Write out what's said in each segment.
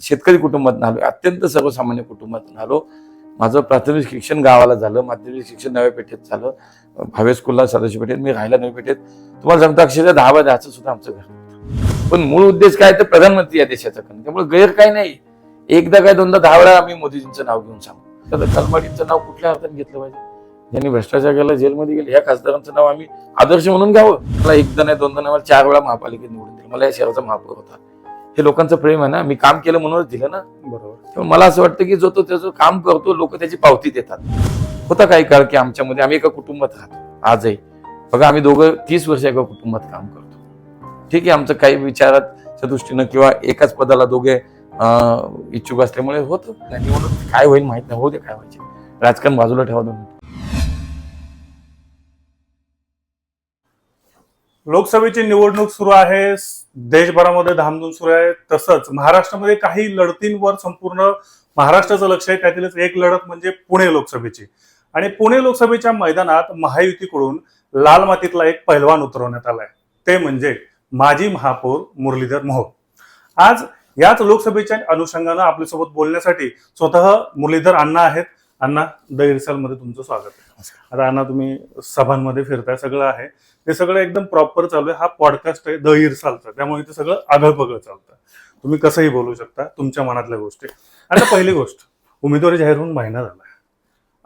शेतकरी कुटुंबातून आलो अत्यंत सर्वसामान्य कुटुंबातून आलो. माझं प्राथमिक शिक्षण गावाला झालं माध्यमिक शिक्षण नव्या पेठेत झालं भावे स्कूलला सदाशिव पेठेत मी राहायला नवी पेठेत. तुम्हाला सांगतो अक्षरशः दहा बाय दहाचं सुद्धा आमचं घर. पण मूळ उद्देश काय तर प्रधानमंत्री या देशाचा कारण. त्यामुळे गैर काय नाही. एकदा काय दोनदा दहा वेळा आम्ही मोदीजींचं नाव घेऊन सांगू. तर कलमाडींचं नाव कुठल्या अर्थाने घेतलं पाहिजे? ज्यांनी भ्रष्टाचार केला जेलमध्ये गेले या खासदारांचं नाव आम्ही आदर्श म्हणून घ्यावं. मला एकदा नाही दोनदा नाही मला चार वेळा महापालिकेत निवडून दिलं. मला या शहराचा महापौर होता. हे लोकांचं प्रेम आहे ना मी काम केलं म्हणूनच दिलं ना. बरोबर. मला असं वाटतं की जो तो त्याचं काम करतो लोक त्याची पावती देतात. होता काही काळ की आमच्यामध्ये आम्ही एका कुटुंबात राहतो आजही. बघा आम्ही दोघं तीस वर्ष एका कुटुंबात काम करतो. ठीक आहे आमचं काही विचाराच्या दृष्टीनं किंवा एकाच पदाला दोघे इच्छुक असल्यामुळे होतं. निवडणूक काय होईल माहीत नाही होऊ दे काय व्हायचे. राजकारण बाजूला ठेवा दोन लोकसभेची निवडणूक सुरू आहे देशभरामध्ये धामधूम सुरू आहे. तसंच महाराष्ट्रामध्ये काही लढतींवर संपूर्ण महाराष्ट्राचं लक्ष आहे. त्यातीलच एक लढत म्हणजे पुणे लोकसभेची. आणि पुणे लोकसभेच्या मैदानात महायुतीकडून लाल मातीतला एक पैलवान उतरवण्यात आलाय. ते म्हणजे माजी महापौर मुरलीधर मोहोळ. आज याच लोकसभेच्या अनुषंगानं आपल्यासोबत बोलण्यासाठी स्वतः मुरलीधर अण्णा आहेत. अण्णा द मध्ये तुमचं स्वागत आहे. आता अण्णा तुम्ही सभांमध्ये फिरताय सगळं आहे. ते सगळं एकदम प्रॉपर चालू आहे. हा पॉडकास्ट आहे द इरसालचा त्यामुळे ते सगळं आगळपगळ चालतं. तुम्ही कसंही बोलू शकता तुमच्या मनातल्या गोष्टी. आता पहिली गोष्ट उमेदवारी जाहीर होऊन महिना झाला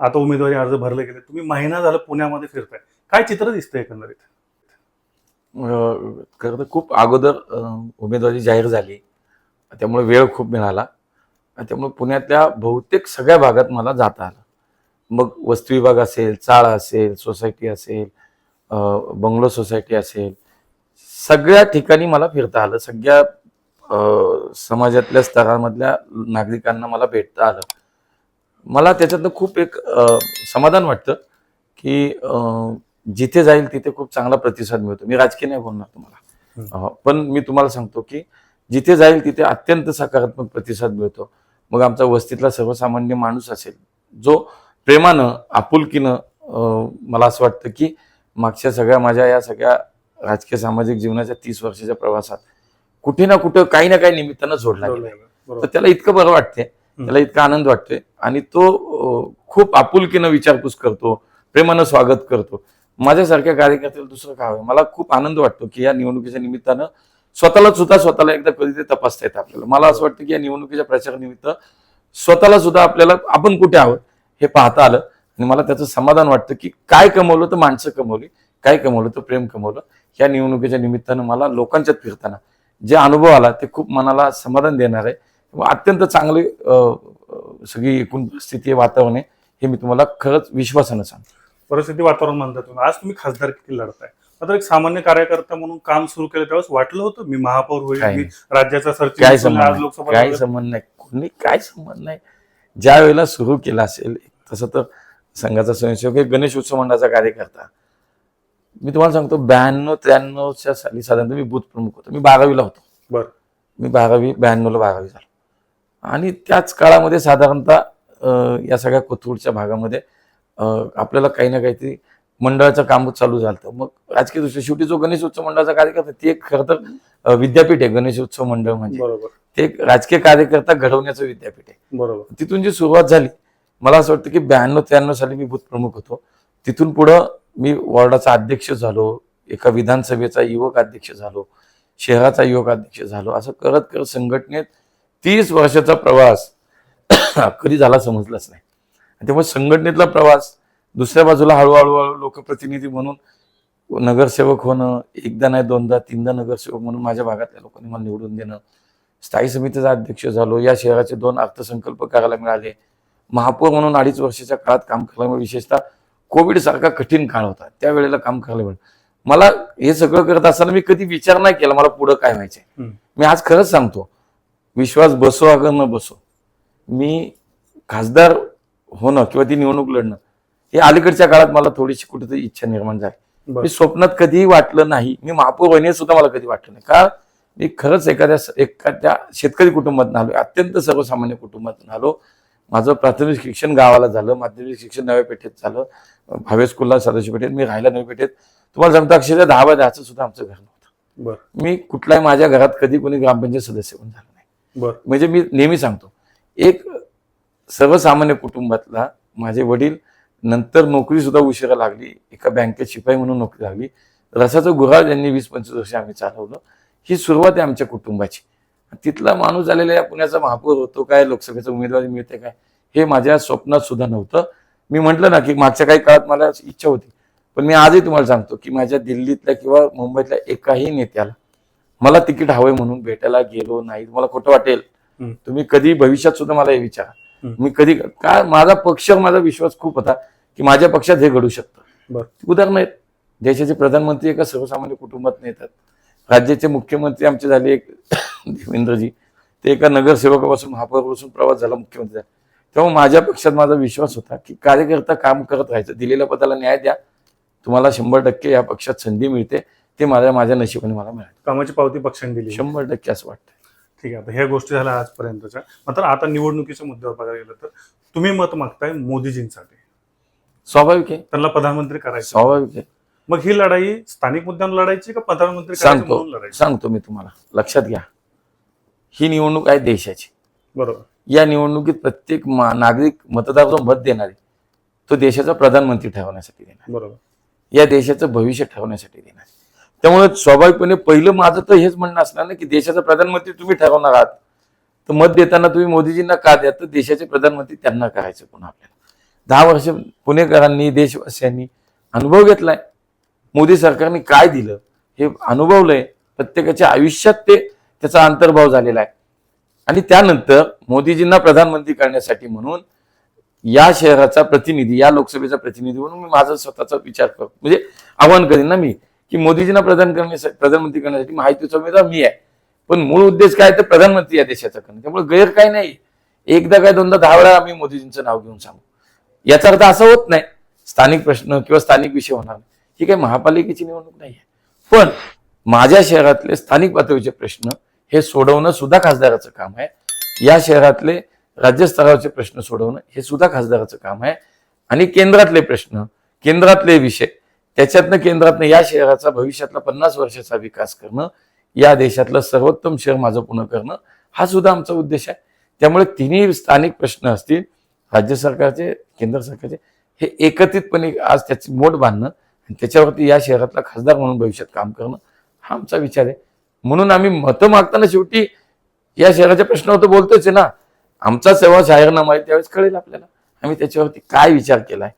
आता उमेदवारी अर्ज भरले गेले. तुम्ही महिना झाला पुण्यामध्ये फिरताय. काय चित्र दिसतंय एकंदरीत? खरं तर खूप अगोदर उमेदवारी जाहीर झाली. त्यामुळे वेळ खूप मिळाला. त्यामुळे पुण्यातल्या बहुतेक सगळ्या भागात मला जाता आलं. मग वस्तू विभाग असेल चाळ असेल सोसायटी असेल बंगलो सोसायटी असेल सगळ्या ठिकाणी मला फिरता आलं. सगळ्या समाजातल्या स्तरामधल्या नागरिकांना मला भेटता आलं. मला त्याच्यातनं खूप एक समाधान वाटतं की जिथे जाईल तिथे खूप चांगला प्रतिसाद मिळतो. मी राजकीय नाही बोलणार तुम्हाला. पण मी तुम्हाला सांगतो की जिथे जाईल तिथे अत्यंत सकारात्मक प्रतिसाद मिळतो. मग आमचा वस्तीतला सर्वसामान्य माणूस असेल जो प्रेमानं आपुलकीनं मला असं वाटतं की मागच्या सगळ्या माझ्या या सगळ्या राजकीय सामाजिक जीवनाच्या तीस वर्षाच्या प्रवासात कुठे ना कुठं काही ना काही निमित्तानं जोडला गेला. तर त्याला इतकं बरं वाटते त्याला इतका आनंद वाटतोय आणि तो खूप आपुलकीनं विचारपूस करतो प्रेमानं स्वागत करतो. माझ्यासारख्या कार्यकर्त्याला दुसरं काय मला खूप आनंद वाटतो की या निवडणुकीच्या निमित्तानं स्वतःला सुद्धा स्वतःला एकदा कधी ते तपासता येतं आपल्याला. मला असं वाटतं की या निवडणुकीच्या प्रचारानिमित्त स्वतःला सुद्धा आपल्याला आपण कुठे आहोत हे पाहता आलं आणि मला त्याचं समाधान वाटतं की काय कमवलं तर माणसं कमवली काय कमवलं तर प्रेम कमवलं. या निवडणुकीच्या निमित्तानं मला लोकांच्यात फिरताना जे अनुभव आला ते खूप मनाला समाधान देणार आहे. अत्यंत चांगली सगळी एकूण स्थिती आहे, वातावरण आहे हे मी तुम्हाला खरंच विश्वासानं सांगतो. परिस्थिती वातावरण म्हणता तुम्ही. आज तुम्ही खासदार किती लढताय. आता एक सामान्य कार्यकर्ता म्हणून काम सुरू केलं त्यावेळेस वाटलं होतं मी महापौर होईल मी राज्याचा काय सरचिटणीस संबंध आज नाही. लोकसभा काय संबंध नाही. कोणी काय संबंध नाही. ज्या वेळेला सुरू केला असेल तसं तर संघाचा स्वयंसेवक एक गणेश उत्सव मंडळाचा कार्यकर्ता. मी तुम्हाला सांगतो ब्याण्णव त्र्याण्णवच्या साली साधारणतः मी बूथ प्रमुख होतो. मी बारावीला होतो. बरं. मी बारावी ब्याण्णवला बारावी झालो. आणि त्याच काळामध्ये साधारणतः अं, या सगळ्या कोथरूडच्या भागामध्ये अं, आपल्याला काही ना काहीतरी मंडळाचं काम चालू झालं मग राजकीय दृष्ट्या शेवटी जो गणेश उत्सव मंडळाचा कार्यकर्ता ती एक खरं तर विद्यापीठ आहे गणेश उत्सव मंडळ म्हणजे. बरोबर. ते एक राजकीय कार्यकर्ता घडवण्याचं विद्यापीठ आहे. बरोबर. तिथून जी सुरुवात झाली मला असं वाटतं की ब्याण्णव त्र्याण्णव साली मी प्रमुख होतो. तिथून पुढं मी वॉर्डाचा अध्यक्ष झालो एका विधानसभेचा युवक अध्यक्ष झालो शहराचा युवक अध्यक्ष झालो असं करत करत संघटनेत तीस वर्षाचा प्रवास कधी झाला समजलाच नाही. त्यामुळे संघटनेतला प्रवास दुसऱ्या बाजूला हळूहळू हळू लोकप्रतिनिधी म्हणून नगरसेवक होणं एकदा नाही दोनदा तीनदा नगरसेवक म्हणून माझ्या भागातल्या लोकांनी मला निवडून देणं स्थायी समितीचा अध्यक्ष झालो या शहराचे दोन अर्थसंकल्प करायला मिळाले. महापौर म्हणून अडीच वर्षाच्या काळात काम करायला. विशेषतः कोविड सारखा कठीण काळ होता. त्यावेळेला काम करायला मिळालं. मला हे सगळं करत असताना मी कधी विचार नाही केला मला पुढं काय व्हायचंय. मी आज खरंच सांगतो विश्वास बसो अगर न बसो. मी खासदार होणं किंवा ती निवडणूक लढणं हे अलीकडच्या काळात मला थोडीशी कुठेतरी इच्छा निर्माण झाली. मी स्वप्नात कधीही वाटलं नाही. मी महापौर होणे सुद्धा मला कधी वाटलं नाही. का मी खरंच एखाद्या एखाद्या शेतकरी कुटुंबातून आलो. अत्यंत सर्वसामान्य कुटुंबातून आलो. माझं प्राथमिक शिक्षण गावाला झालं. माध्यमिक शिक्षण नव्या पेठेत झालं. भावे स्कूलला सदाशिव पेठेत. मी राहायला नवी पेठेत. तुम्हाला सांगतो अक्षरशः दहा बाय दहाचं सुद्धा आमचं घर नव्हतं. बरं. मी कुठल्याही माझ्या घरात कधी कोणी ग्रामपंचायत सदस्य पण झालं नाही. बर. म्हणजे मी नेहमी सांगतो एक सर्वसामान्य कुटुंबातला माझे वडील नंतर नोकरी सुद्धा उशिरा लागली. एका बँकेत शिपाई म्हणून नोकरी लागली. रसाचं गुऱ्हाळ ज्यांनी वीस पंचवीस वर्ष आम्ही चालवलं. ही सुरुवात आहे आमच्या कुटुंबाची. तिथला माणूस झालेला या पुण्याचा महापौर होतो काय लोकसभेचा उमेदवारी मिळते काय हे माझ्या स्वप्नात सुद्धा नव्हतं. मी म्हटलं ना की मागच्या काही काळात मला इच्छा होती. पण मी आजही तुम्हाला सांगतो की माझ्या दिल्लीतल्या किंवा मुंबईतल्या एकाही नेत्याला मला तिकीट हवंय म्हणून भेटायला गेलो नाही. तुम्हाला खोटं वाटेल. तुम्ही कधी भविष्यात सुद्धा मला हे विचारा. मी कधी काय माझा पक्षावर माझा विश्वास खूप होता की माझ्या पक्षात हे घडू शकतं. उदाहरण आहेत. देशाचे प्रधानमंत्री एका सर्वसामान्य कुटुंबात येतात राज्याचे मुख्यमंत्री आमचे झाले एक देवेंद्रजी ते एका नगरसेवकापासून महापौरापासून प्रवास झाला मुख्यमंत्री झाला. तेव्हा माझ्या पक्षात माझा विश्वास होता की कार्यकर्ता काम करत राहायचं. दिलेल्या पदाला न्याय द्या. तुम्हाला शंभर टक्के या पक्षात संधी मिळते. ते माझ्या माझ्या नशिबाने मला मिळालं. कामाची पावती पक्षांनी दिली. शंभर टक्के असं वाटतं ठीक आहे आता ह्या गोष्टी झाल्या आजपर्यंतच्या. मात्र आता निवडणुकीच्या मुद्द्यावर बघायला गेलं तर तुम्ही मत मागताय मोदीजींसाठी. स्वाभाविक आहे. त्यांना प्रधानमंत्री करायचं. स्वाभाविक आहे. मग ही लढाई स्थानिक मुद्द्यांवर लढायची का प्रधानमंत्री करायचं सांगतो. म्हणून लढायची? सांगतो मी तुम्हाला. लक्षात घ्या. ही निवडणूक आहे देशाची. बरोबर. या निवडणुकीत प्रत्येक मा- नागरिक मतदार जो मत देणार तो देशाचा प्रधानमंत्री ठरवण्यासाठी देणार बरोबर. या देशाचं भविष्य ठरवण्यासाठी देणार आहे. त्यामुळे स्वाभाविकपणे पहिलं माझं तर हेच म्हणणं असणार ना की देशाचा प्रधानमंत्री तुम्ही ठरवणार आहात. तर मत देताना तुम्ही मोदीजींना का द्या? तर देशाचे प्रधानमंत्री त्यांना करायचं पुन्हा आपल्याला. दहा वर्ष पुणेकरांनी देशवासियांनी अनुभव घेतलाय. मोदी सरकारने काय दिलं हे अनुभवलंय. प्रत्येकाच्या आयुष्यात ते त्याचा अंतर्भाव झालेला आहे. आणि त्यानंतर मोदीजींना प्रधानमंत्री करण्यासाठी म्हणून या शहराचा प्रतिनिधी या लोकसभेचा प्रतिनिधी म्हणून मी माझा स्वतःचा विचार करतो. म्हणजे आव्हान करीन ना मी. की मोदीजींना प्रधान करण्यासाठी प्रधानमंत्री करण्यासाठी माहितीचा उमेदवार मी आहे. पण मूळ उद्देश काय तर प्रधानमंत्री या देशाचा करणं. त्यामुळे गैर काय नाही. एकदा काय दोनदा दहा वेळा आम्ही मोदीजींचं नाव घेऊन सांगू. याचा अर्थ असा होत नाही. स्थानिक प्रश्न किंवा स्थानिक विषय होणार ही काही महापालिकेची निवडणूक नाही आहे. पण माझ्या शहरातले स्थानिक पातळीचे प्रश्न हे सोडवणं सुद्धा खासदाराचं काम आहे. या शहरातले राज्यस्तरावरचे प्रश्न सोडवणं हे सुद्धा खासदाराचं काम आहे. आणि केंद्रातले प्रश्न केंद्रातले विषय त्याच्यातनं केंद्रातनं या शहराचा भविष्यातला पन्नास वर्षाचा विकास करणं या देशातलं सर्वोत्तम शहर माझं पूर्ण करणं हा सुद्धा आमचा उद्देश आहे. त्यामुळे तिन्ही स्थानिक प्रश्न असतील राज्य सरकारचे केंद्र सरकारचे हे एकत्रितपणे आज त्याची मोठ बांधणं आणि त्याच्यावरती या शहरातला खासदार म्हणून भविष्यात काम करणं हा आमचा विचार आहे. म्हणून आम्ही मतं मागताना शेवटी या शहराच्या प्रश्नावर तर बोलतोच आहे ना. आमचा सेवा जाहीरनामा आहे त्यावेळेस कळेल आपल्याला. आम्ही त्याच्यावरती काय विचार केलाय.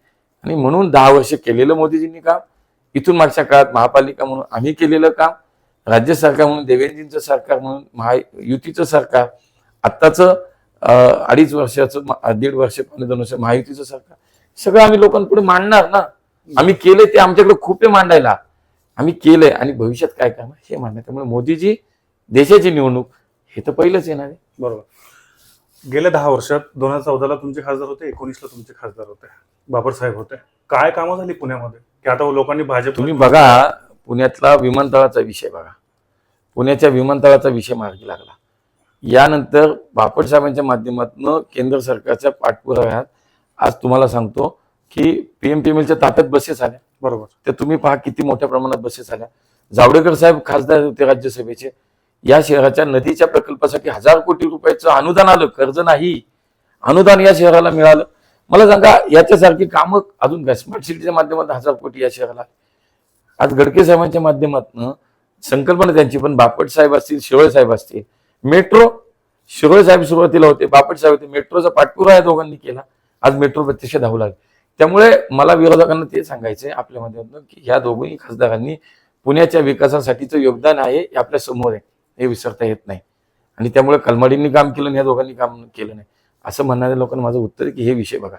आणि म्हणून दहा वर्ष केलेलं मोदीजींनी काम इथून मागच्या काळात महापालिका म्हणून आम्ही केलेलं काम राज्य सरकार म्हणून देवेंद्रजींचं सरकार म्हणून महायुतीचं सरकार आत्ताचं अडीच वर्षाचं दीड वर्ष पावणे दोन वर्ष महायुतीचं सरकार. सगळं आम्ही लोकांपुढे मांडणार ना? आम्ही केले ते आमच्याकडे खूप आहे मांडायला. आम्ही केलंय आणि भविष्यात काय करणार हे मांडणार. त्यामुळे मोदीजी देशाची निवडणूक हे तर पहिलंच येणार आहे. बरोबर. गेल्या दहा वर्षात दोन हजार चौदाला तुमचे खासदार होते एकोणीसला तुमचे खासदार होते. बाबर साहेब होते. काय कामं झाली पुण्यामध्ये? की आता लोकांनी भाजप तुम्ही बघा पुण्यातला विमानतळाचा विषय बघा. पुण्याच्या विमानतळाचा विषय मार्गी लागला. यानंतर बापट साहेबांच्या माध्यमातून केंद्र सरकारच्या पाठपुराव्यात आज तुम्हाला सांगतो की पीएम पीएमएलच्या तात्यात बसेस आल्या. बरोबर. तर तुम्ही पहा किती मोठ्या प्रमाणात बसेस आल्या. जावडेकर साहेब खासदार होते राज्यसभेचे. या शहराच्या नदीच्या प्रकल्पासाठी हजार कोटी रुपयाचं अनुदान आलं कर्ज नाही. अनुदान या शहराला मिळालं. मला सांगा याच्यासारखी कामं अजून स्मार्ट सिटीच्या माध्यमातून हजार कोटी या शहराला. आज गडके साहेबांच्या माध्यमातून संकल्पना त्यांची पण बापट साहेब असतील शिरोळे साहेब असतील मेट्रो शिरोळे साहेब सुरुवातीला होते बापट साहेब होते मेट्रोचा पाठपुरा या दोघांनी केला. आज मेट्रो प्रत्यक्ष धावू लागली. त्यामुळे मला विरोधकांना ते सांगायचंय आपल्या माध्यमातून की ह्या दोघंही खासदारांनी पुण्याच्या विकासासाठीचं योगदान आहे हे आपल्यासमोर आहे. हे विसरता येत नाही. आणि त्यामुळे कलमाडींनी काम केलं आणि या दोघांनी काम केलं नाही. असं म्हणणाऱ्या लोकांना माझं उत्तर आहे की हे विषय बघा.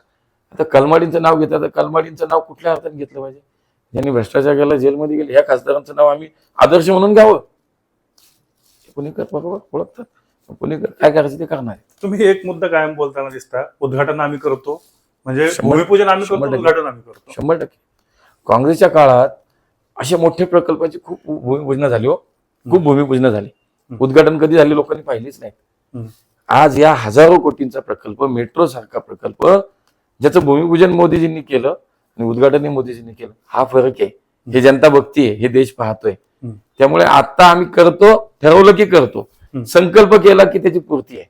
आता कलमाडींचं नाव घेतात तर कलमाडींचं नाव कुठल्या अर्थाने घेतलं पाहिजे? ज्यांनी भ्रष्टाचार केला जेलमध्ये गेले ह्या खासदारांचं नाव आम्ही आदर्श म्हणून घ्यावं. पुणेकर बरोबर ओळखतात. पुणेकर काय करायचं ते करणार. तुम्ही एक मुद्दा कायम बोलताना दिसता. उद्घाटन आम्ही करतो. म्हणजे भूमिपूजन आम्ही करतो. उद्घाटन आम्ही करतो. शंभर टक्के. काँग्रेसच्या काळात अशा मोठ्या प्रकल्पाची खूप भूमिपूजन झाली हो. खूप भूमिपूजन झाली. उद्घाटन कधी झाले लोकांनी पाहिलेच नाही. आज या हजारो कोटींचा प्रकल्प मेट्रो सारखा प्रकल्प ज्याचं भूमिपूजन मोदीजींनी केलं आणि उद्घाटनही मोदीजींनी केलं हा फरक आहे. हे जनता बघतीये हे देश पाहतोय. त्यामुळे आता आम्ही करतो ठरवलं की करतो. संकल्प केला की त्याची पूर्ती आहे.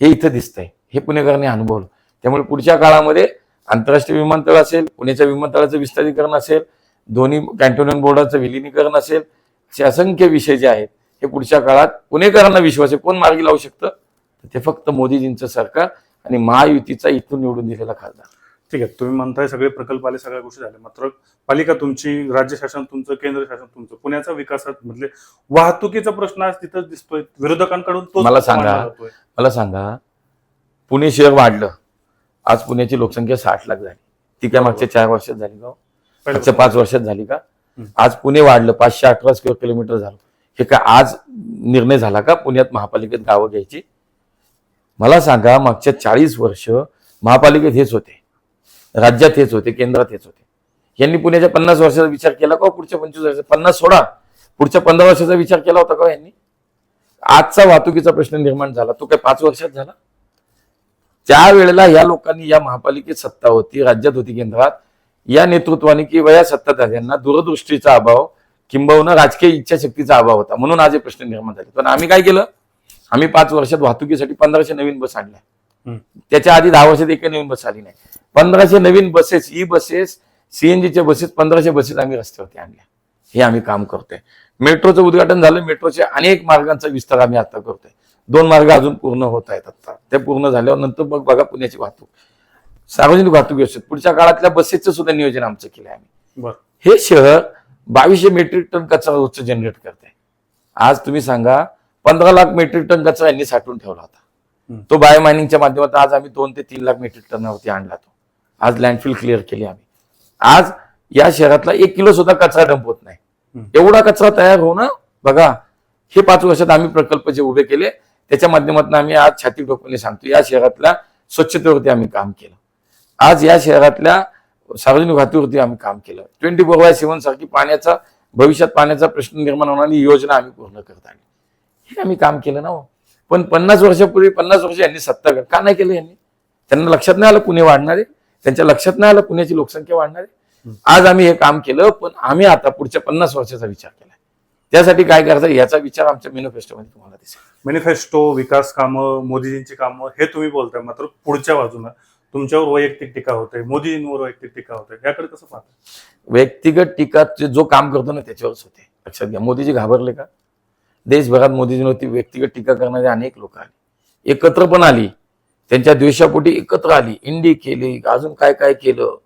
हे इथं दिसतंय. हे पुणेकरांनी अनुभवलं. त्यामुळे पुढच्या काळामध्ये आंतरराष्ट्रीय विमानतळ असेल पुण्याच्या विमानतळाचं विस्तारीकरण असेल दोन्ही कॅन्टोनमेंट बोर्डाचं विलिनीकरण असेल असे असंख्य विषय जे आहेत हे पुढच्या काळात पुणेकरांना विश्वास आहे. कोण मार्गी लावू शकतं? ते फक्त मोदीजींचं सरकार आणि महायुतीचा इथून निवडून दिलेला खासदार. ठीक आहे. तुम्ही म्हणताय सगळे प्रकल्प आले सगळ्या गोष्टी झाल्या. मात्र पालिका तुमची राज्य शासन तुमचं केंद्र शासन तुमचं पुण्याचा विकासात मधले वाहतुकीचा प्रश्न आज तिथं दिसतोय. विरोधकांकडून तो मला सांगा. मला सांगा पुणे शहर वाढलं. आज पुण्याची लोकसंख्या साठ लाख झाली. ती काय मागच्या चार वर्षात झाली का? मागच्या पाच वर्षात. झाली का. आज पुणे वाढलं. पाचशे अठरा स्क्वेअर किलोमीटर झालं. हे का आज निर्णय झाला का? पुण्यात महापालिकेत गावं घ्यायची? मला सांगा मागच्या चाळीस वर्ष महापालिकेत हेच होते. राज्यात हेच होते केंद्रात हेच होते. यांनी पुण्याच्या पन्नास वर्षाचा विचार केला का हो? पुढच्या पंचवीस वर्षाचा? पन्नास सोडा. पुढच्या पंधरा वर्षाचा विचार केला होता का हो यांनी? आजचा वाहतुकीचा प्रश्न निर्माण झाला. तो काय पाच वर्षात झाला? त्या वेळेला या लोकांनी या महापालिकेत सत्ता होती राज्यात होती केंद्रात. या नेतृत्वाने किंवा या सत्ताधाऱ्यांना दूरदृष्टीचा अभाव किंबहुना राजकीय इच्छाशक्तीचा अभाव होता. म्हणून आज हे प्रश्न निर्माण झाले. पण आम्ही काय केलं? आम्ही पाच वर्षात वाहतुकीसाठी पंधराशे नवीन बस आणल्या. त्याच्या आधी दहा वर्षात एक नवीन बस आली नाही. पंधराशे नवीन बसेस ई बसेस सीएनजीच्या बसेस पंधराशे बसेस आम्ही रस्त्यावरती आणल्या. हे आम्ही काम करतोय. मेट्रोचं उद्घाटन झालं. मेट्रोच्या अनेक मार्गांचा विस्तार आम्ही आता करतोय. दोन मार्ग अजून पूर्ण होत आहेत आता. ते पूर्ण झाल्यावर नंतर मग बघा पुण्याची वाहतूक. सार्वजनिक वाहतूक व्यवस्थित. पुढच्या काळातल्या बसेसचं सुद्धा नियोजन आमचं केलं आहे आम्ही हे शहर बावीसशे मेट्रिक टन कचरा रोजचं जनरेट करते. आज तुम्ही सांगा पंधरा लाख मेट्रिक टन कचरा यांनी साठवून ठेवला होता. तो बायो मायनिंगच्या माध्यमातून आज आम्ही दोन ते तीन लाख मेट्रिक टनावरती आणला तो. आज लँडफिल क्लिअर केली आम्ही. आज या शहरातला एक किलो सुद्धा कचरा डंप होत नाही. एवढा कचरा तयार होणं बघा हे पाच वर्षात आम्ही प्रकल्प जे उभे केले त्याच्या माध्यमातून आम्ही आज छाती ठोकून सांगतो या शहरातल्या स्वच्छतेवरती आम्ही काम केलं. आज या शहरातल्या सार्वजनिक वाहतुकीवरती आम्ही काम केलं. ट्वेंटी फोर बाय सेव्हन सारखी पाण्याचा भविष्यात पाण्याचा प्रश्न निर्माण होणारी योजना आम्ही पूर्ण करत आली. हे आम्ही काम केलं ना हो. पण पन्नास वर्षापूर्वी पन्नास वर्ष यांनी सत्ता का नाही केलं यांनी? त्यांना लक्षात नाही आलं पुणे वाढणार आहे? त्यांच्या लक्षात नाही आलं पुण्याची लोकसंख्या वाढणार आहे? आज आम्ही हे काम केलं पण आम्ही आता पुढच्या पन्नास वर्षाचा विचार केला त्यासाठी काय करायचं याचा विचार आमच्या मॅनिफेस्टोमध्ये तुम्हाला दिसेल. मॅनिफेस्टो विकास कामं मोदीजींची कामं हे तुम्ही बोलताय मात्र पुढच्या बाजूनं. तुमच्यावर वैयक्तिक टीका होते मोदीजींवर वैयक्तिक टीका होते याकडे कसं पाहता? व्यक्तिगत टीका जे- काम करतो ना त्याच्यावरच होते. लक्षात घ्या मोदीजी घाबरले का? देशभरात मोदीजींवरती व्यक्तिगत टीका करणारे अनेक लोक आले. एकत्र पण आली. त्यांच्या द्वेषापोटी एकत्र आली. इंडी केली अजून काय काय केलं.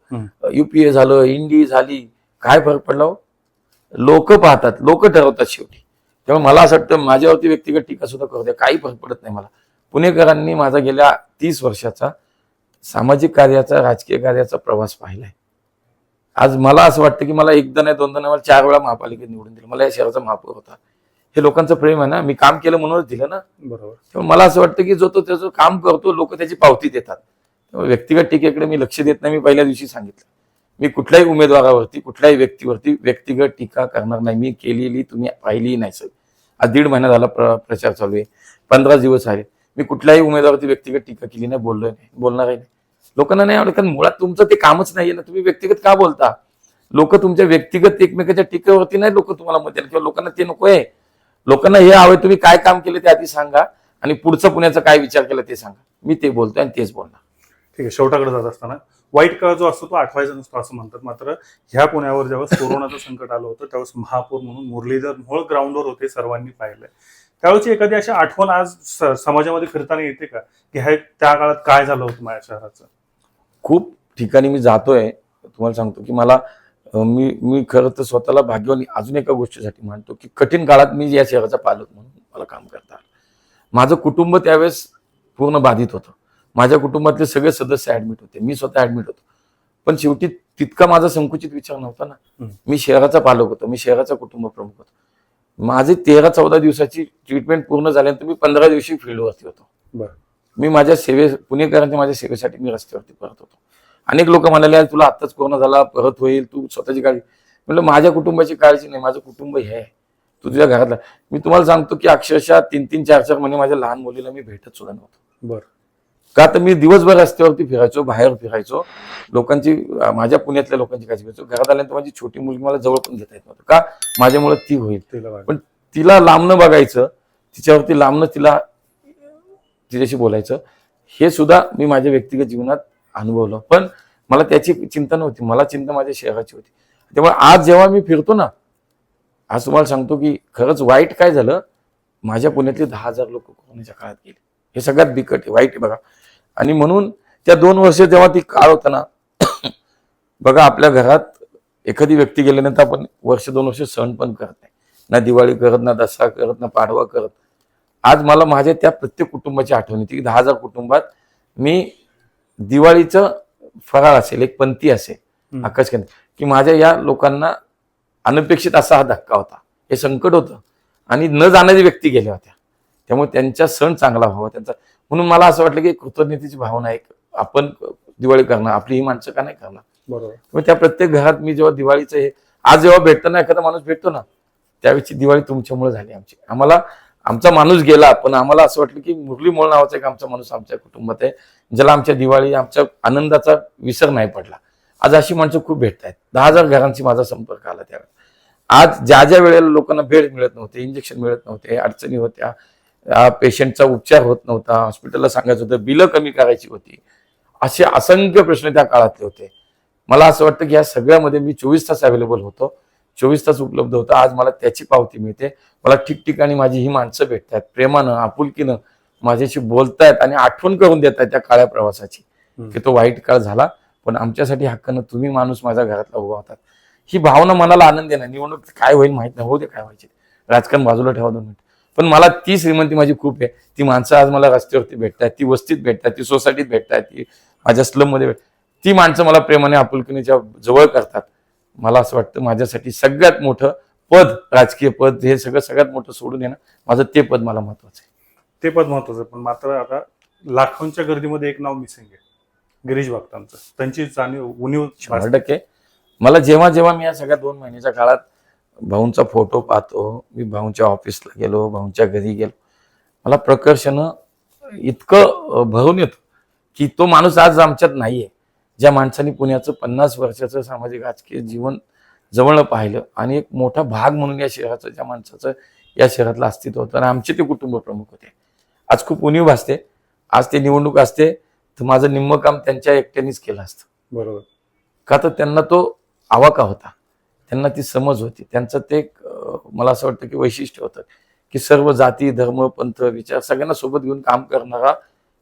युपीए झालं इंडी झाली. काय फरक पडला हो? लोक पाहतात लोक ठरवतात शेवटी. त्यामुळे मला असं वाटतं माझ्यावरती व्यक्तिगत टीका सुद्धा करू द्या. काही फरक पडत नाही मला. पुणेकरांनी माझा गेल्या तीस वर्षाचा सामाजिक कार्याचा राजकीय कार्याचा प्रवास पाहिलाय. आज मला असं वाटतं की मला एकदा नाही दोनदा नाही मला चार वेळा महापालिकेत निवडून दिलं. मला या शहराचा महापौर होता. हे लोकांचं प्रेम आहे ना. मी काम केलं म्हणूनच दिलं ना. बरोबर. मला असं वाटतं की जो तो त्याचं काम करतो लोक त्याची पावती देतात. व्यक्तिगत टीकेकडे मी लक्ष देत नाही. मी पहिल्या दिवशी सांगितलं. मी कुठल्याही उमेदवारावरती कुठल्याही व्यक्तीवरती व्यक्तिगत टीका करणार नाही. मी केलेली तुम्ही पाहिली नाही सर. आज दीड महिना झाला प्र प्रचार चालू आहे. पंधरा दिवस आहे मी कुठल्याही उमेदवारावरती व्यक्तिगत टीका केली नाही बोललोय नाही बोलणारही नाही. लोकांना नाही आवडत कारण मुळात तुमचं ते कामच नाहीये ना तुम्ही व्यक्तिगत का बोलता? लोक तुमच्या व्यक्तिगत एकमेकाच्या टीकेवरती नाही लोक तुम्हाला मत किंवा लोकांना ते नकोय. लोकांना हे हवंय तुम्ही काय काम केलं ते आधी सांगा आणि पुढचं पुण्याचा काय विचार केला ते सांगा. मी ते बोलतोय आणि तेच बोलणार. ठीक आहे शेवटाकडे जात असताना वाईट काळ जो असतो तो आठवायचा नसतो असं म्हणतात. मात्र ह्या पुण्यावर जेव्हा कोरोनाचं संकट आलं होतं त्यावेळेस महापौर म्हणून मुरलीधर मोहोळ ग्राउंडवर होते सर्वांनी पाहिलंय. त्यावेळेची एखादी अशी आठवण आज समाजामध्ये फिरताना येते का? की ह्या त्या काळात काय झालं होतं माझ्या शहराचं? खूप ठिकाणी मी जातोय. तुम्हाला सांगतो की मला मी मी खरं तर स्वतःला भाग्यवान अजून एका गोष्टीसाठी मानतो की कठीण काळात मी या शहराचा पालक म्हणून मला काम करता आलं. माझं कुटुंब त्यावेळेस पूर्ण बाधित होतं. माझ्या कुटुंबातले सगळे सदस्य ऍडमिट होते. मी स्वतः ऍडमिट होतो. पण शेवटी तितका माझा संकुचित विचार नव्हता ना. मी शहराचा पालक होतो. मी शहराचा कुटुंब प्रमुख होतो. माझे तेरा चौदा दिवसाची ट्रीटमेंट पूर्ण झाल्यानंतर मी पंधरा दिवशी फील्डवरती होतो. बरं. मी माझ्या सेवे पुणेकरांच्या माझ्या सेवेसाठी मी रस्त्यावरती परत होतो. अनेक लोक म्हणाले "यार, तुला आत्ताच कोरोना झाला परत होईल तू स्वतःची काळजी म्हटलं माझ्या कुटुंबाची काळजी नाही माझं कुटुंब हे आहे. तू तुझ्या घरातला. मी तुम्हाला सांगतो की अक्षरशः तीन तीन चार चार महिने माझ्या लहान मुलीला मी भेटत सुद्धा नव्हतो. बरं. का तर मी दिवसभर रस्त्यावरती फिरायचो बाहेर फिरायचो. लोकांची माझ्या पुण्यातल्या लोकांची काळजी घ्यायचो. घरात आल्यानंतर माझी छोटी मुलगी मला जवळ पण घेता येत नव्हतं. का? माझ्यामुळे ती होईल. पण तिला लांबनं बघायचं तिच्यावरती लांबनं तिला तिच्याशी बोलायचं हे सुद्धा मी माझ्या व्यक्तिगत जीवनात अनुभवलं. पण मला त्याची चिंता नव्हती. मला चिंता माझ्या शहराची होती. त्यामुळे आज जेव्हा मी फिरतो ना आज तुम्हाला सांगतो की खरंच वाईट काय झालं? माझ्या पुण्यातले दहा हजार लोक कोरोनाच्या काळात गेले. हे सगळ्यात बिकट आहे वाईट आहे बघा. आणि म्हणून त्या दोन वर्ष जेव्हा ती काळ होता ना बघा आपल्या घरात एखादी व्यक्ती गेल्यानंतर आपण वर्ष दोन वर्ष सण पण करत नाही. ना दिवाळी करत ना दसरा करत ना पाडवा करत. आज मला माझ्या त्या प्रत्येक कुटुंबाची आठवण येते की दहा हजार कुटुंबात मी दिवाळीचं फराळ असेल एक पंथी असेल. आकाशकंदी की माझ्या या लोकांना अनपेक्षित असा हा धक्का होता. हे संकट होतं. आणि न जाणारी व्यक्ती गेल्या होत्या. त्यामुळे त्यांचा सण चांगला व्हावा त्यांचा. म्हणून मला असं वाटलं की कृतज्ञतेची भावना आहे आपण दिवाळी करणार आपली ही माणसं का नाही करणार? बरोबर. त्या प्रत्येक घरात मी जेव्हा दिवाळीचं हे आज जेव्हा भेटतं ना एखादा माणूस भेटतो ना त्यावेळची दिवाळी तुमच्यामुळे झाली आमची. आम्हाला आमचा माणूस गेला पण आम्हाला असं वाटलं की मुरली मोळ नावाचा एक आमचा माणूस आमच्या कुटुंबात आहे ज्याला आमच्या दिवाळी आमच्या आनंदाचा विसर नाही पडला. आज अशी माणसं खूप भेटत आहेत. दहा हजार घरांशी माझा संपर्क आला त्यावेळेस आज ज्या ज्या वेळेला लोकांना बेड मिळत नव्हते इंजेक्शन मिळत नव्हते अडचणी होत्या पेशंटचा उपचार होत नव्हता. हॉस्पिटलला सांगायचं होतं बिलं कमी करायची होती. असे असंख्य प्रश्न त्या काळातले होते. मला असं वाटतं की या सगळ्यामध्ये मी चोवीस तास अवेलेबल होतो. चोवीस तास उपलब्ध होतं. आज मला त्याची पावती मिळते. मला ठिकठिकाणी माझी ही माणसं भेटतात. प्रेमानं आपुलकीनं माझ्याशी बोलतायत आणि आठवण करून देत आहेत त्या काळ्या प्रवासाची. की तो वाईट काळ झाला पण आमच्यासाठी हक्कानं तुम्ही माणूस माझ्या घरातला उभा होतात. ही भावना मनाला आनंद ना निवडणूक काय होईल माहीत नाही. होऊ दे काय व्हायचे. राजकारण बाजूला ठेवा दोन मिनिट. पण मला ती श्रीमंती माझी खूप आहे. ती माणसं आज मला रस्त्यावरती भेटतात ती वस्तीत भेटतात ती सोसायटीत भेटतात ती माझ्या स्लममध्ये भेट ती माणसं मला प्रेमाने आपुलकीनेच्या जवळ करतात. मला असं वाटतं माझ्यासाठी सगळ्यात मोठं पद राजकीय पद हे सगळं सगळ्यात मोठं सोडून ना माझं ते पद मला महत्वाचं आहे. ते पद महत्वाचं आहे. पण मात्र आता लाखोंच्या गर्दीमध्ये एक नाव मिसिंग आहे. गिरीश बागतांचं त्यांची जाणीव उणीव शंभर टक्के. मला जेव्हा जेव्हा मी या सगळ्या दोन महिन्याच्या काळात भाऊंचा फोटो पाहतो. मी भाऊंच्या ऑफिसला गेलो भाऊंच्या घरी गेलो. मला प्रकर्षण इतकं भरून येतं की तो माणूस आज आमच्यात नाहीये. ज्या माणसाने पुण्याचं पन्नास वर्षाचं सामाजिक राजकीय जीवन जवळनं पाहिलं आणि एक मोठा भाग म्हणून या शहराचं ज्या माणसाचं या शहरातलं अस्तित्व होतं आणि आमचे ते कुटुंब प्रमुख होते. आज खूप उणीव भासते. आज ते निवडणूक असते. तर माझं निम्म काम त्यांच्या एकट्यानेच केलं असतं. बरोबर. का तर त्यांना तो आवाका होता. त्यांना ती समज होती. त्यांचं ते एक, मला असं वाटतं की वैशिष्ट्य होतं की सर्व जाती धर्म पंथ विचार सगळ्यांना सोबत घेऊन काम करणारा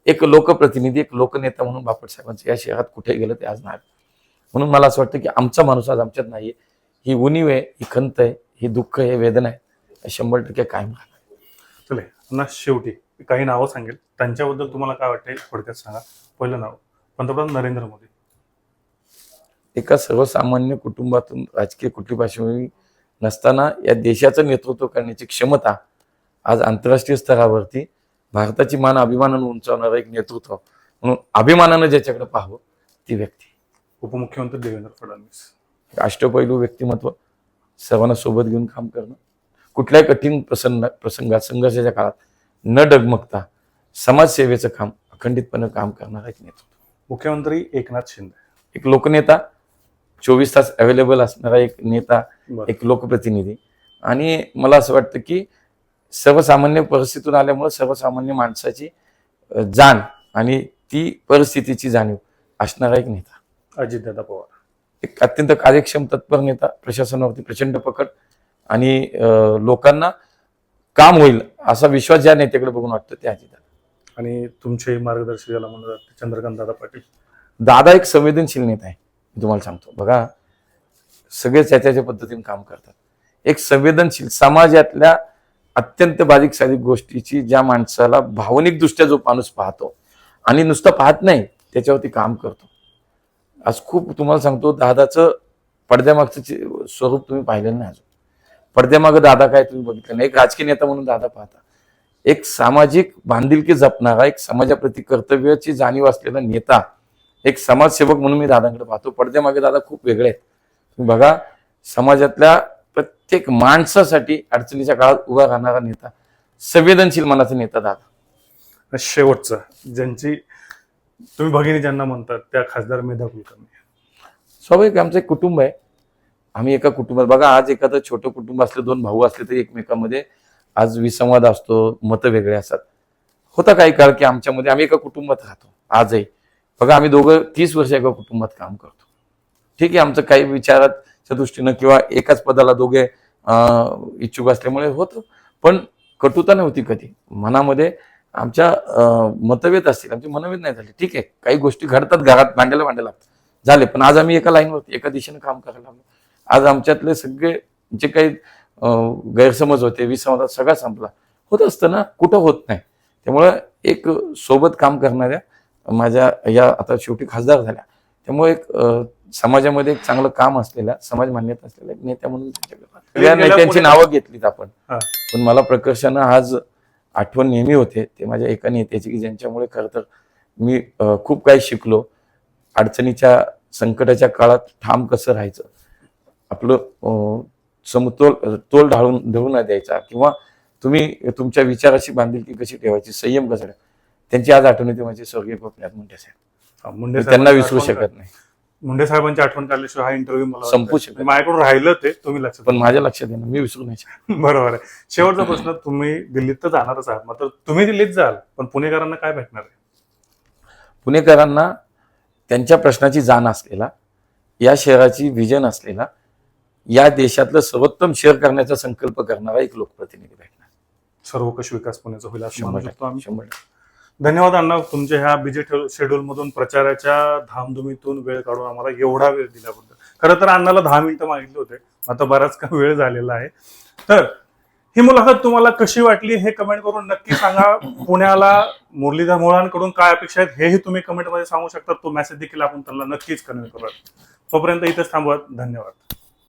एक लोकप्रतिनिधी एक लोकनेता म्हणून बापट साहेबांचं या शहरात कुठे गेलं ते आज नाही. म्हणून मला असं वाटतं की आमचा माणूस आज आमच्यात नाही ही उणीव आहे ही खंत आहे ही दुःख आहे वेदना आहे. शंभर टक्के कायम राहणार. चले ना शेवटी काही नावं सांगेल. त्यांच्याबद्दल तुम्हाला काय वाटते थोडक्यात सांगा. पहिलं नाव पंतप्रधान नरेंद्र मोदी. एका सर्वसामान्य कुटुंबातून राजकीय कुटुंबाशी नसताना या देशाचं नेतृत्व करण्याची क्षमता आज आंतरराष्ट्रीय स्तरावरती भारताची मान अभिमानानं उंचावणारं एक नेतृत्व म्हणून अभिमानानं ज्याच्याकडे पाहावं ती व्यक्ती. उपमुख्यमंत्री देवेंद्र फडणवीस. अष्टपैलू व्यक्तिमत्व सर्वांना सोबत घेऊन काम करणं कुठल्याही कठीण प्रसंग प्रसंगात संघर्षाच्या काळात न डगमगता समाजसेवेचं काम अखंडितपणे काम करणारा एक नेतृत्व. मुख्यमंत्री एकनाथ शिंदे. एक लोकनेता चोवीस तास अवेलेबल असणारा एक नेता. एक लोकप्रतिनिधी. आणि मला असं वाटतं की सर्वसामान्य परिस्थितीतून आल्यामुळे सर्वसामान्य माणसाची जाण आणि ती परिस्थितीची जाणीव असणारा एक नेता. अजितदादा पवार. एक अत्यंत कार्यक्षम तत्पर नेता प्रशासनावरती प्रचंड पकड आणि लोकांना काम होईल असा विश्वास ज्या नेत्याकडे बघून वाटतं ते अजित आणि तुमचे मार्गदर्शक ज्याला म्हणलं जाते चंद्रकांत दादा पाटील. दादा एक संवेदनशील नेता आहे. मी तुम्हाला सांगतो. बघा सगळेच त्याच्या पद्धतीने काम करतात. एक संवेदनशील समाजातल्या अत्यंत बारीक सारीक गोष्टीची ज्या माणसाला भावनिकदृष्ट्या जो माणूस पाहतो आणि नुसतं पाहत नाही त्याच्यावरती काम करतो. आज खूप तुम्हाला सांगतो दादाचं पडद्यामागचं स्वरूप तुम्ही पाहिलेलं नाही अजून. पडद्यामागं दादा काय तुम्ही बघितलं नाही. एक राजकीय नेता म्हणून दादा पाहता. एक सामाजिक बांधिलकी जपणारा एक समाजाप्रती कर्तव्याची जाणीव असलेला नेता एक समाजसेवक म्हणून मी दादांकडे पाहतो. पडद्यामागे दादा खूप वेगळे आहेत. तुम्ही बघा समाजातल्या प्रत्येक माणसासाठी अडचणीच्या काळात उभा राहणारा नेता संवेदनशील मनाचा नेता दादा. शेवटचं ज्यांची तुम्ही भगिनी ज्यांना म्हणतात त्या खासदार मेधा कुलकर्णी स्वाभाविक आमचं एक कुटुंब आहे. आम्ही एका कुटुंबात बघा आज एखादं छोटं कुटुंब असलं दोन भाऊ असले तरी एकमेकांमध्ये आज विसंवाद असतो मतं वेगळे असतात. होता काही काळ की आमच्यामध्ये आम्ही एका कुटुंबात राहतो आजही. बघा आम्ही दोघं तीस वर्ष एका कुटुंबात काम करतो. ठीक आहे आमचं काही विचाराच्या दृष्टीनं किंवा एकाच पदाला दोघे इच्छुक असल्यामुळे होतं. पण कटुता नव्हती कधी. मनामध्ये आमच्या मतभेद असतील. आमची मनभेद नाही झाले. ठीक आहे काही गोष्टी घडतात घरात भांडायला भांडायला लागतात. झाले पण आज आम्ही एका लाईनवरती एका दिशेनं काम करायला लागलो. आज आमच्यातले सगळे जे काही गैरसमज होते विसमजात सगळा संपला. होत असतं ना कुठं होत नाही. त्यामुळं एक सोबत काम करणाऱ्या माझ्या या आता शेवटी खासदार झाल्या. त्यामुळे एक समाजामध्ये एक चांगलं काम असलेल्या समाज मान्यता असलेल्या एक नेत्या म्हणून सगळ्या गेल्या नेत्यांची नावं घेतलीत आपण. पण मला प्रकर्षानं आज आठवण नेहमी होते. ते माझ्या एका नेत्याची की ज्यांच्यामुळे खरं तर मी खूप काही शिकलो. अडचणीच्या संकटाच्या काळात ठाम कसं राहायचं? आपलं समतोल तोल ढाळून ढळू नाही द्यायचा किंवा तुम्ही तुमच्या विचाराशी बांधिलकी कशी ठेवायची? संयम कसा त्यांची आज आठवण येते माझे स्वर्गीय गोपीनाथ मुंडे साहेब. मुंडे त्यांना विसरू शकत नाही. मुंडे साहेबांची आठवण काढल्याशिवाय हा इंटरव्ह्यू मला संपू शकत. माझ्याकडून राहिलं ते तुम्ही लक्षात पण माझ्या लक्षात येणं मी विसरू नाही. बरोबर आहे. शेवटचा प्रश्न तुम्ही दिल्लीत तर जाणारच आहात मात्र तुम्ही दिल्लीत जाल पण पुणेकरांना काय भेटणार आहे? पुणेकरांना त्यांच्या प्रश्नाची जाण असलेला या शहराची विजन असलेला या देशातलं सर्वोत्तम शहर करण्याचा संकल्प करणारा एक लोकप्रतिनिधी भेटणार. सर्वकष विकास पुण्याचा होईल शंभर धन्यवाद अण्णा तुमच्या ह्या बिझी शेड्यूल मधून प्रचाराच्या धामधुमीतून वेळ काढून आम्हाला एवढा वेळ दिल्याबद्दल. खरं तर अण्णाला दहा मिनिटं मागितले होते आता बराच का वेळ झालेला आहे. तर ही मुलाखत तुम्हाला कशी वाटली हे कमेंट करून नक्की सांगा. पुण्याला मुरलीधर मुळांकडून काय अपेक्षा आहेत हेही तुम्ही कमेंटमध्ये सांगू शकता. तो मेसेज देखील आपण त्यांना नक्कीच कन्व्हे करूयात. तोपर्यंत इथेच थांबवत धन्यवाद.